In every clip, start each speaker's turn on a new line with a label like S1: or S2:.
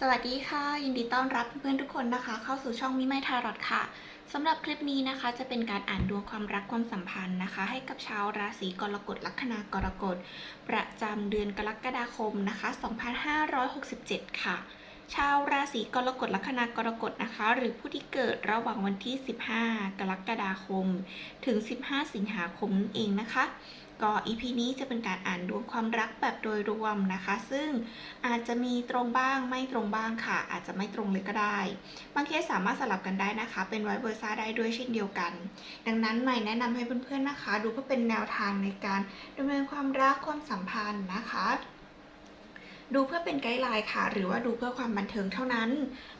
S1: สวัสดีค่ะ ยินดีต้อนรับเพื่อนๆทุกคนนะคะ เข้าสู่ช่องมิไมทารอดค่ะสำหรับคลิปนี้นะคะ จะเป็นการอ่านดวงความรักความสัมพันธ์นะคะ ให้กับชาวราศีกรกฎลัคนากรกฎ ประจำเดือนกรกฎาคมนะคะ 2567 ค่ะ ชาวราศีกรกฎลัคนากรกฎนะคะ หรือผู้ที่เกิดระหว่างวันที่ 15 กรกฎาคม ถึง 15 สิงหาคมนั่นเองนะคะก็ EP นี้จะเป็นการอ่านดวงความรักแบบโดยรวมนะคะ ซึ่งอาจจะมีตรงบ้างไม่ตรงบ้างค่ะ อาจจะไม่ตรงเลยก็ได้ บางเคสสามารถสลับกันได้นะคะ เป็นไวเวอร์ซ่าได้ด้วยเช่นเดียวกัน ดังนั้นใหม่แนะนำให้เพื่อนๆนะคะ ดูเพื่อเป็นแนวทางในการดำเนินความรักความสัมพันธ์นะคะ ดูเพื่อเป็นไกด์ไลน์ค่ะ หรือว่าดูเพื่อความบันเทิงเท่านั้น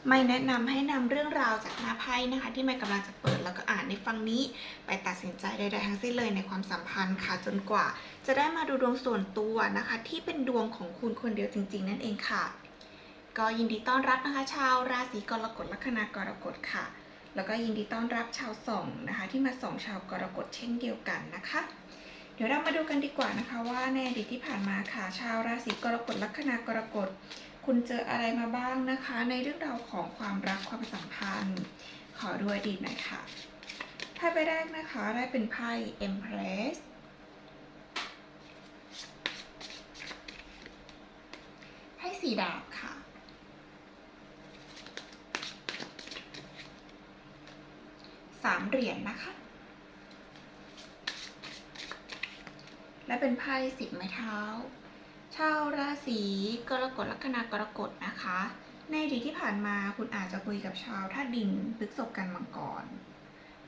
S1: ไม่แนะนำให้นำเรื่องราวจากหน้าไพ่นะคะ ที่ไม่กำลังจะเปิดแล้วก็อ่านในฟังนี้ ไปตัดสินใจใดๆทั้งสิ้นเลยในความสัมพันธ์ค่ะจนกว่า จะได้มาดูดวงส่วนตัวนะคะ ที่เป็นดวงของคุณคนเดียวจริง ๆ นั่นเองค่ะ ก็ยินดีต้อนรับนะคะ ชาวราศีกรกฎลัคนากรกฎค่ะ แล้วก็ยินดีต้อนรับชาวส่องนะคะ ที่มาส่องชาวกรกฎเช่นเดียวกันนะคะ เดี๋ยวเรามาดูกันดีกว่านะคะว่าในอดีตที่ผ่านมาค่ะ ชาวราศีกรกฎลัคนากรกฎ คุณเจออะไรมาบ้างนะคะ ในเรื่องราวของความรักความสัมพันธ์ ขอดูอดีตหน่อยค่ะไพ่ใบแรกนะคะได้เป็นไพ่ Empress ไพ่สีดาบค่ะสามเหรียญนะคะ และเป็นไพ่สิบไม้เท้า ชาวราศีกรกฎลัคนากรกฎนะคะ ในอดีตที่ผ่านมาคุณอาจจะคุยกับชาวธาตุดินพฤกษบกันมังกร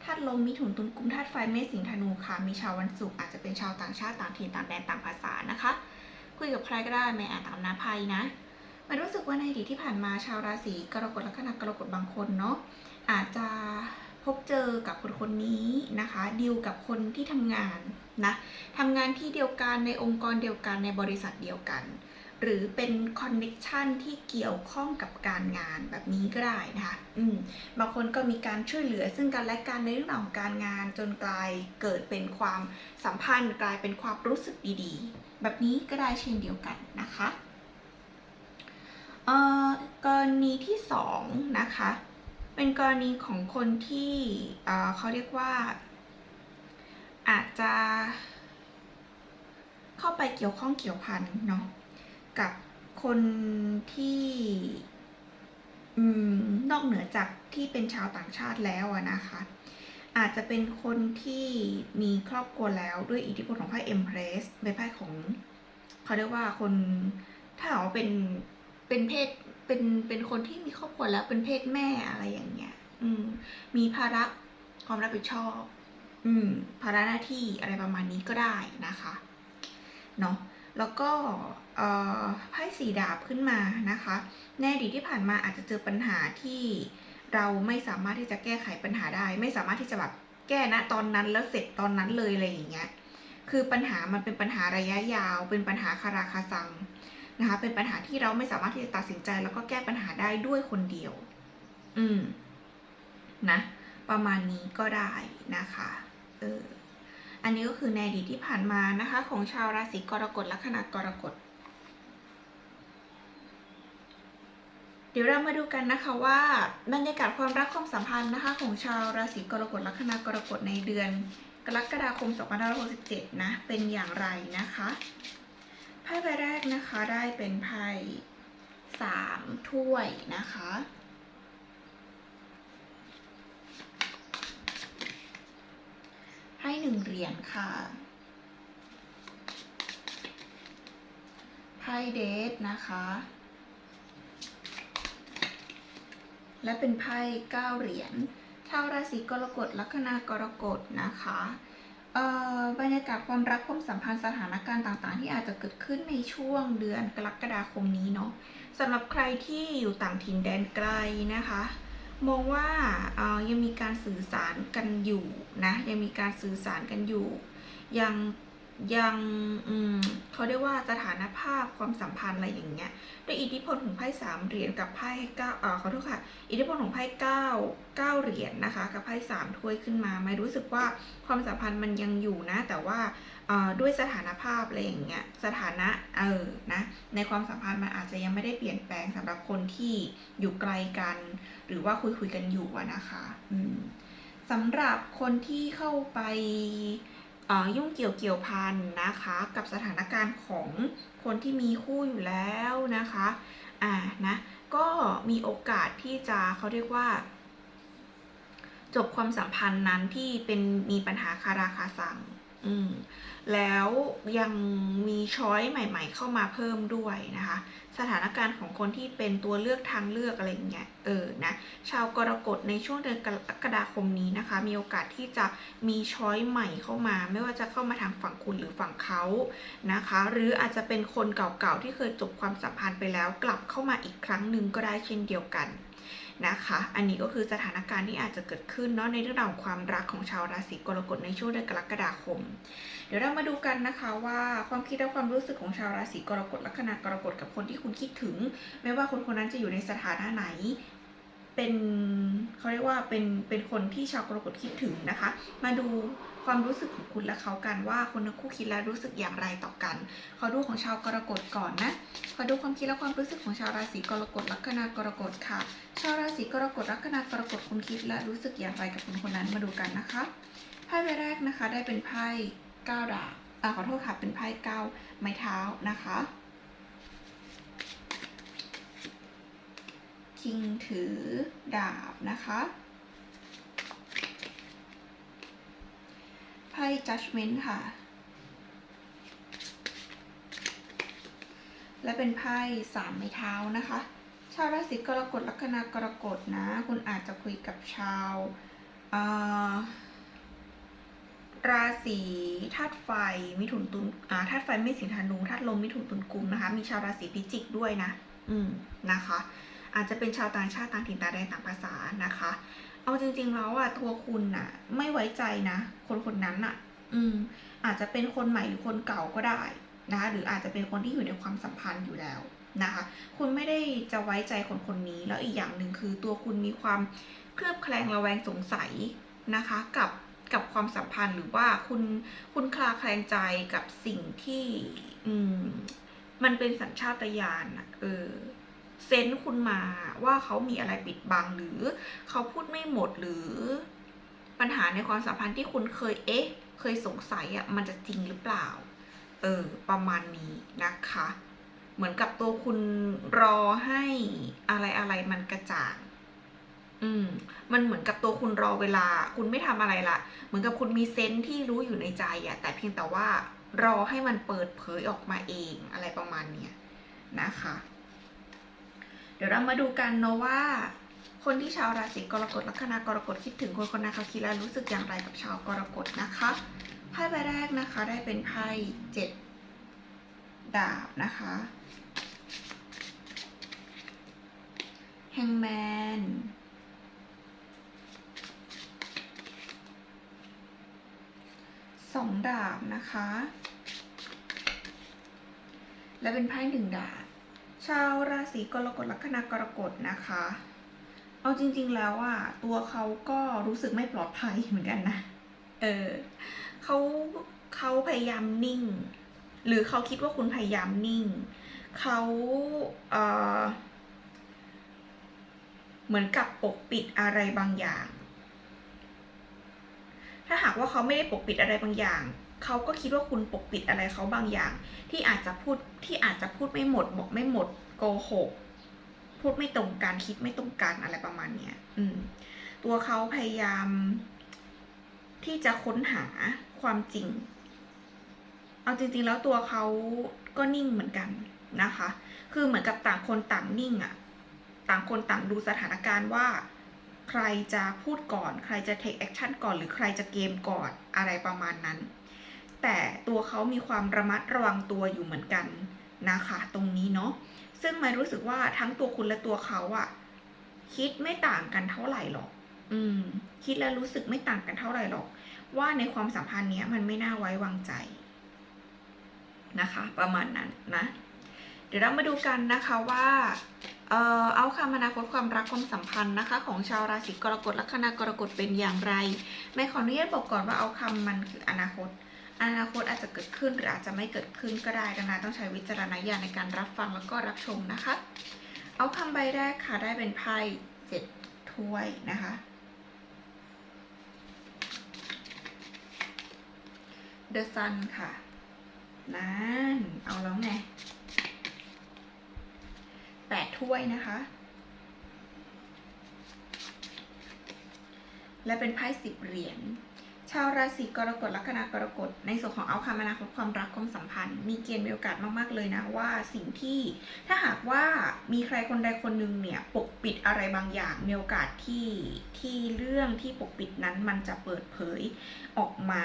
S1: ธาตุลมมิถุนตุลกุมธาตุไฟเมษสิงธนูค่ะ มีชาววันศุกร์อาจจะเป็นชาวต่างชาติต่างถิ่นต่างแดนต่างภาษานะคะ คุยกับใครก็ได้ไม่อ่านตามหนาไพ่นะมันรู้สึกว่าในอดีตที่ผ่านมาชาวราศีกรกฎลัคนากรกฎบางคนเนาะอาจจะพบเจอกับคนคนนี้นะคะ ดีลกับคนที่ทำงาน นะทำงานที่เดียวกันในองค์กรเดียวกันในบริษัทเดียวกัน หรือเป็นคอนเน็ชันที่เกี่ยวข้องกับการงานแบบนี้ก็ได้นะคะอืมบางคนก็มีการช่วยเหลือซึ่งกันและกันในเรื่องของการงานจนกลายเกิดเป็นความสัมพันธ์ กลายเป็นความรู้สึกดีๆ แบบนี้ก็ได้เช่นเดียวกันนะคะเอ่อกรณีที่สองนะคะเป็นกรณีของคนที่เอ่อเขาเรียกว่า อาจจะเข้าไปเกี่ยวข้องเกี่ยวพันเนาะกับคนที่อนอกเหนือจากที่เป็นชาวต่างชาติแล้วอะนะคะ อาจจะเป็นคนที่มีครอบครัวแล้วด้วยอิทธิพลของไพ่เอ็มเพรสเป็นไพ่ของเขาเรียกว่าคนถ้าเอาว่าเป็นเป็นเพศเป็นเป็นคนที่มีครอบครัวแล้วเป็นเพศแม่อะไรอย่างเงี้ย อืมมีภาระความรับผิดชอบ อืมภาระหน้าที่อะไรประมาณนี้ก็ได้นะคะเนาะแล้วก็ไพ่สีดาบขึ้นมานะคะในอดีตที่ผ่านมาอาจจะเจอปัญหาที่เราไม่สามารถที่จะแก้ไขปัญหาได้ ไม่สามารถที่จะแบบแก้ณตอนนั้นแล้วเสร็จตอนนั้นเลยอะไรอย่างเงี้ยคือปัญหามันเป็นปัญหาระยะยาว เป็นปัญหาคาราคาซังนะคะเป็นปัญหาที่เราไม่สามารถที่จะตัดสินใจ แล้วก็แก้ปัญหาได้ด้วยคนเดียว อืมนะประมาณนี้ก็ได้นะคะ เอออันนี้ก็คือในอดีตที่ผ่านมานะคะ ของชาวราศีกรกฎลัคนากรกฎ เดี๋ยวเรามาดูกันนะคะว่าบรรยากาศความรักความสัมพันธ์นะคะ ของชาวราศีกรกฎลัคนากรกฎในเดือน กรกฎาคม 2567 นะ เป็นอย่างไรนะคะไพ่ใบแรกนะคะได้เป็นไพ่สามถ้วยนะคะ ไพ่หนึ่งเหรียญค่ะไพ่เดทนะคะ และเป็นไพ่เก้าเหรียญชาวราศีกรกฎลัคนากรกฎนะคะบรรยากาศความรักความสัมพันธ์สถานการณ์ต่างๆ ที่อาจจะเกิดขึ้นในช่วงเดือนกรกฎาคมนี้เนาะสำหรับใครที่อยู่ต่างถิ่นแดนไกลนะคะ มองว่าเอ่อยังมีการสื่อสารกันอยู่นะยังมีการสื่อสารกันอยู่ ยังยังอืมเขาเรียกว่าสถานภาพความสัมพันธ์อะไรอย่างเงี้ยด้วยอิทธิพลของไพ่สามเหรียญกับไพ่เก้าเอ่อขอโทษค่ะ อิทธิพลของไพ่เก้าเก้าเหรียญนะคะ กับไพ่สามถ้วยขึ้นมา ไม่รู้สึกว่าความสัมพันธ์มันยังอยู่นะ แต่ว่า ด้วยสถานภาพอะไรอย่างเงี้ยสถานะเออนะในความสัมพันธ์มันอาจจะยังไม่ได้เปลี่ยนแปลงสำหรับคนที่อยู่ไกลกัน หรือว่าคุยคุยกันอยู่นะคะอืมสำหรับคนที่เข้าไปยุ่งเกี่ยวเกี่ยวพันนะคะ กับสถานการณ์ของคนที่มีคู่อยู่แล้วนะคะอ่านะก็มีโอกาสที่จะเขาเรียกว่า จบความสัมพันธ์นั้นที่เป็นมีปัญหาคาราคาซัง อืมแล้วยังมีช้อยใหม่ ๆ เข้ามาเพิ่มด้วยนะคะ สถานการณ์ของคนที่เป็นตัวเลือกทางเลือกอะไรอย่างเงี้ยเออนะชาวกรกฎในช่วงเดือนกรกฎาคมนี้นะคะ มีโอกาสที่จะมีช้อยใหม่เข้ามา ไม่ว่าจะเข้ามาทางฝั่งคุณหรือฝั่งเขานะคะ หรืออาจจะเป็นคนเก่าๆที่เคยจบความสัมพันธ์ไปแล้ว กลับเข้ามาอีกครั้งหนึ่งก็ได้เช่นเดียวกัน นะคะ อันนี้ก็คือสถานการณ์ที่อาจจะเกิดขึ้นเนาะในเรื่องราวของความรักของชาวราศีกรกฎในช่วงเดือนกรกฎาคม เดี๋ยวเรามาดูกันนะคะว่าความคิดและความรู้สึกของชาวราศีกรกฎลัคนากรกฎกับคนที่คุณคิดถึง ไม่ว่าคนคนนั้นจะอยู่ในสถานะไหน เป็นเขาเรียกว่าเป็นเป็นคนที่ชาวกรกฎคิดถึงนะคะ มาดูความรู้สึกของคุณและเขากันว่าคนทั้งคู่คิดและรู้สึกอย่างไรต่อกัน ขอดูของชาวกรกฎก่อนนะขอดูความคิดและความรู้สึกของชาวราศีกรกฎลัคนากรกฎค่ะ ชาวราศีกรกฎลัคนากรกฎคุณคิดและรู้สึกอย่างไรกับคนคนนั้นมาดูกันนะคะไพ่ใบแรกนะคะได้เป็นไพ่เก้าดาบอ่าขอโทษค่ะเป็นไพ่เก้าไม้เท้านะคะ คิงถือดาบนะคะไพ่ judgment ค่ะ และเป็นไพ่สามไม้เท้านะคะ ชาวราศีกรกฎลัคนากรกฎนะ คุณอาจจะคุยกับชาวเอ่อราศีธาตุไฟมิถุนตุลอ่าธาตุไฟไม่สิงธนูธาตุลมมิถุนตุลกุมนะคะ มีชาวราศีพิจิกด้วยนะ อืมนะคะ อาจจะเป็นชาวต่างชาติต่างถิ่นต่างแดนต่างภาษานะคะ เอาจริง ๆ แล้วอะตัวคุณน่ะไม่ไว้ใจนะ คนคนนั้นน่ะอืม อาจจะเป็นคนใหม่หรือคนเก่าก็ได้นะคะ หรืออาจจะเป็นคนที่อยู่ในความสัมพันธ์อยู่แล้วนะคะ คุณไม่ได้จะไว้ใจคนคนนี้ แล้วอีกอย่างหนึ่งคือตัวคุณมีความเคลือบแคลงระแวงสงสัยนะคะกับกับความสัมพันธ์หรือว่าคุณคุณคลาแคลงใจกับสิ่งที่ อืม มันเป็นสัญชาตญาณอะเออ เซนส์คุณมาว่าเขามีอะไรปิดบังหรือเขาพูดไม่หมดหรือปัญหาในความสัมพันธ์ที่คุณเคยเอ๊ะ เคยสงสัยอะมันจะจริงหรือเปล่า เออ ประมาณนี้นะคะ เหมือนกับตัวคุณรอให้อะไรอะไรมันกระจ่างอืม มันเหมือนกับตัวคุณรอเวลา คุณไม่ทำอะไรละ เหมือนกับคุณมีเซนส์ที่รู้อยู่ในใจอะแต่เพียงแต่ว่ารอให้มันเปิดเผยออกมาเองอะไรประมาณเนี้ยนะคะ เดี๋ยวเรามาดูกันเนาะว่า คนที่ชาวราศีกรกฎลัคนากรกฎคิดถึงคนคนนั้นเขาคิดแล้วรู้สึกอย่างไรกับชาวกรกฎนะคะไพ่ใบแรกนะคะได้เป็นไพ่เจ็ดดาบนะคะแฮงแมนสองดาบนะคะ และเป็นไพ่หนึ่งดาบ ชาวราศีกรกฎลัคนากรกฎนะคะ เอาจริง ๆแล้วอะตัวเขาก็รู้สึกไม่ปลอดภัยเหมือนกันนะ เออเขาเขาพยายามนิ่ง หรือเขาคิดว่าคุณพยายามนิ่งเขาเอ่อเหมือนกับปกปิดอะไรบางอย่าง ถ้าหากว่าเขาไม่ได้ปกปิดอะไรบางอย่าง เขาก็คิดว่าคุณปกปิดอะไรเขาบางอย่าง ที่อาจจะพูดที่อาจจะพูดไม่หมดบอกไม่หมดโกหกพูดไม่ตรงกันคิดไม่ตรงกันอะไรประมาณเนี้ยอืม ตัวเขาพยายาม ที่จะค้นหาความจริง เอาจริง ๆ แล้วตัวเขาก็นิ่งเหมือนกันนะคะ คือเหมือนกับต่างคนต่างนิ่งอะ่ะ ต่างคนต่างดูสถานการณ์ว่า ใครจะพูดก่อน ใครจะ take action ก่อน หรือใครจะเกมก่อนอะไรประมาณนั้น แต่ตัวเขามีความระมัดระวังตัวอยู่เหมือนกันนะคะตรงนี้เนาะซึ่งไม่รู้สึกว่าทั้งตัวคุณและตัวเขาอะคิดไม่ต่างกันเท่าไหร่หรอก อืม คิดและรู้สึกไม่ต่างกันเท่าไหร่หรอก ว่าในความสัมพันธ์เนี้ยมันไม่น่าไว้วางใจนะคะ ประมาณนั้นนะ เดี๋ยวเรามาดูกันนะคะว่าเอ่อเอาคำอนาคตความรักความสัมพันธ์นะคะ ของชาวราศีกรกฎลัคนากรกฎเป็นอย่างไร ไม่ขออนุญาตบอกก่อนว่าเอาคำมันคืออนาคต อนาคตอาจจะเกิดขึ้นหรืออาจจะไม่เกิดขึ้นก็ได้ดังนั้นต้องใช้วิจารณญาณในการรับฟังแล้วก็รับชมนะคะ เอาคำใบแรกค่ะได้เป็นไพ่เจ็ดถ้วยนะคะ The Sun ค่ะ นั่น เอาแล้วไงแปดถ้วยนะคะ และเป็นไพ่สิบเหรียญ ชาวราศีกรกฎลัคนากรกฎในส่วนของเอาคำอนาคตความรักความสัมพันธ์ มีเกณฑ์มีโอกาสมากๆเลยนะว่าสิ่งที่ถ้าหากว่ามีใครคนใดคนหนึ่งเนี่ยปกปิดอะไรบางอย่างมีโอกาสที่ที่เรื่องที่ปกปิดนั้นมันจะเปิดเผยออกมา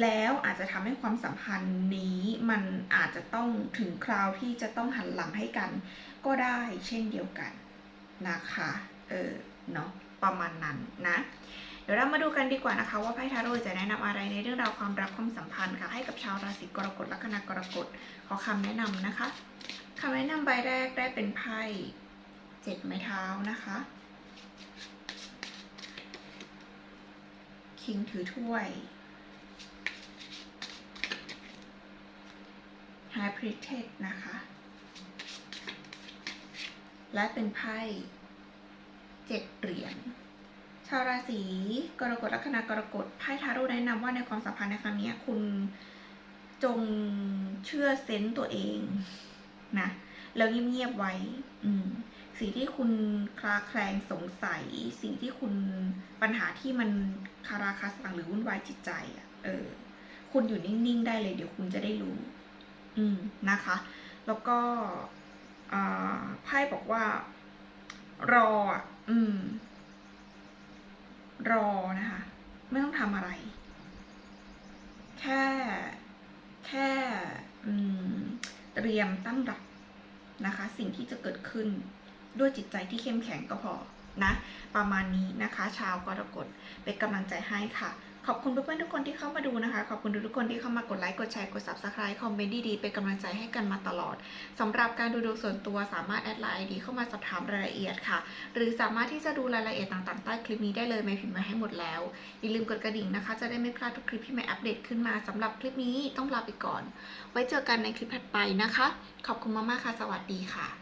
S1: แล้วอาจจะทำให้ความสัมพันธ์นี้มันอาจจะต้องถึงคราวที่จะต้องหันหลังให้กัน ก็ได้เช่นเดียวกันนะคะเออเนาะประมาณนั้นนะ เดี๋ยวเรามาดูกันดีกว่านะคะ ว่าไพ่ทาโร่จะแนะนำอะไรในเรื่องราวความรักความสัมพันธ์ค่ะ ให้กับชาวราศีกรกฎลัคนากรกฎขอคำแนะนำนะคะคำแนะนำใบแรกได้เป็นไพ่เจ็ดไม้เท้านะคะคิงถือถ้วย High Priestess นะคะ และเป็นไพ่เจ็ดเหรียญาวราศีกรกฎลัคนากรกฎไพ่ทาโร่แนะนำว่าในความสัมพันธ์ในครั้งนี้คุณจงเชื่อเซนต์ตัวเองนะแล้วเงียบๆไว้ อืมสิ่งที่คุณคลาแคลงสงสัย สิ่งที่คุณปัญหาที่มันคาราคาสังหรือวุ่นวายจิตใจอะ เออ คุณอยู่นิ่งๆได้เลย เดี๋ยวคุณจะได้รู้ อืมนะคะ แล้วก็อ่าไพ่บอกว่า รอ อืม รอนะคะ ไม่ต้องทำอะไร แค่แค่เตรียมตั้งรับนะคะ สิ่งที่จะเกิดขึ้นด้วยจิตใจที่เข้มแข็งก็พอนะ ประมาณนี้นะคะ ชาวกรกฎเป็นกำลังใจให้ค่ะ ขอบคุณเพื่อนๆทุกคนที่เข้ามาดูนะคะ ขอบคุณทุกคนที่เข้ามากดไลค์ กดแชร์ กด subscribe คอมเมนต์ดีๆ เป็นกำลังใจให้กันมาตลอด สำหรับการดูดวงส่วนตัวสามารถแอดไลน์ดีเข้ามาสอบถามรายละเอียดค่ะ หรือสามารถที่จะดูรายละเอียดต่างๆ ใต้คลิปนี้ได้เลยไม่พิมพ์มาให้หมดแล้ว อย่าลืมกดกระดิ่งนะคะ จะได้ไม่พลาดทุกคลิปที่ไม่อัปเดตขึ้นมาสำหรับคลิปนี้ต้องลาไปก่อน ไว้เจอกันในคลิปถัดไปนะคะ ขอบคุณมากๆค่ะ สวัสดีค่ะ